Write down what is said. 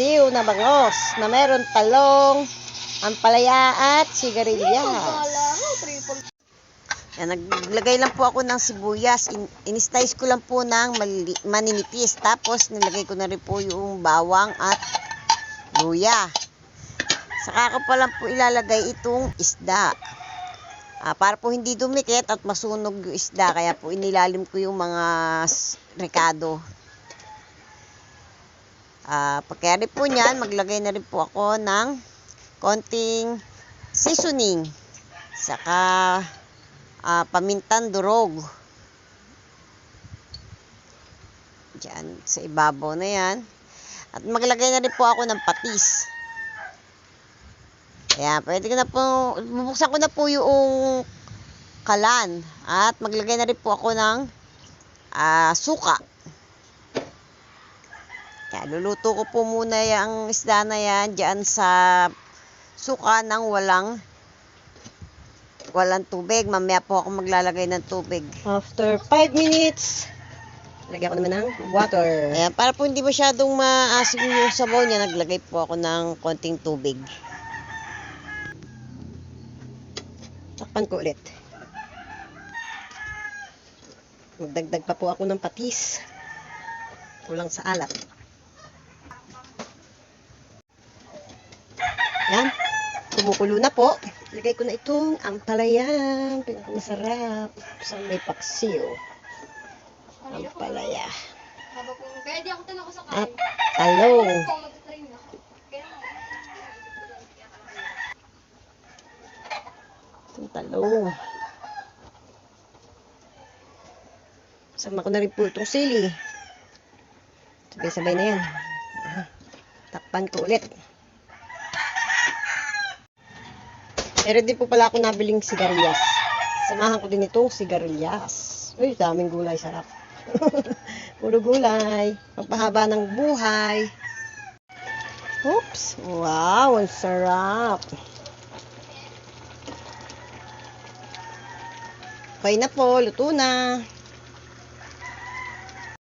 paksiw na bangos na meron talong, ampalaya at sigarilyas. Yan, naglagay lang po ako ng sibuyas. In, in-slice ko lang po ng maninipis. Tapos nilagay ko na rin po yung bawang at luya. Saka ko pa lang po ilalagay itong isda. Ah, para po hindi dumikit at masunog yung isda. Kaya po inilalim ko yung mga rekado. Ah, pagkaya rin po niyan, maglagay na rin po ako ng konting seasoning. Saka ah, pamintan durog. Diyan, sa ibabaw na yan. At maglagay na rin po ako ng patis. Ayan, pwede ko na po, bubuksan ko na po yung kalan. At maglagay na rin po ako ng ah, suka. Kaya luluto ko po muna yung isda na yan dyan sa suka ng walang walang tubig. Mamaya po ako maglalagay ng tubig. After 5 minutes, lagyan ko naman ng water. Ayan, para po hindi masyadong maasim yung sabaw niya, naglagay po ako ng konting tubig. Takpan ko ulit. Magdagdag pa po ako ng patis. Kulang sa alat. Yan. Kumukulo na po. Lagay ko na itong ampalayan. Pinakamasarap. Sa may paksiw. Ampalaya. At talong. Itong talong. Sama ko na rin po itong sili. Sabay-sabay na yan. Takpan ko ulit. Meron din po pala ako nabiling sigarilyas. Samahan ko din itong sigarilyas. Uy, daming gulay. Sarap. Puro gulay. Pampahaba ng buhay. Oops. Wow, ang sarap. Okay na po, luto na.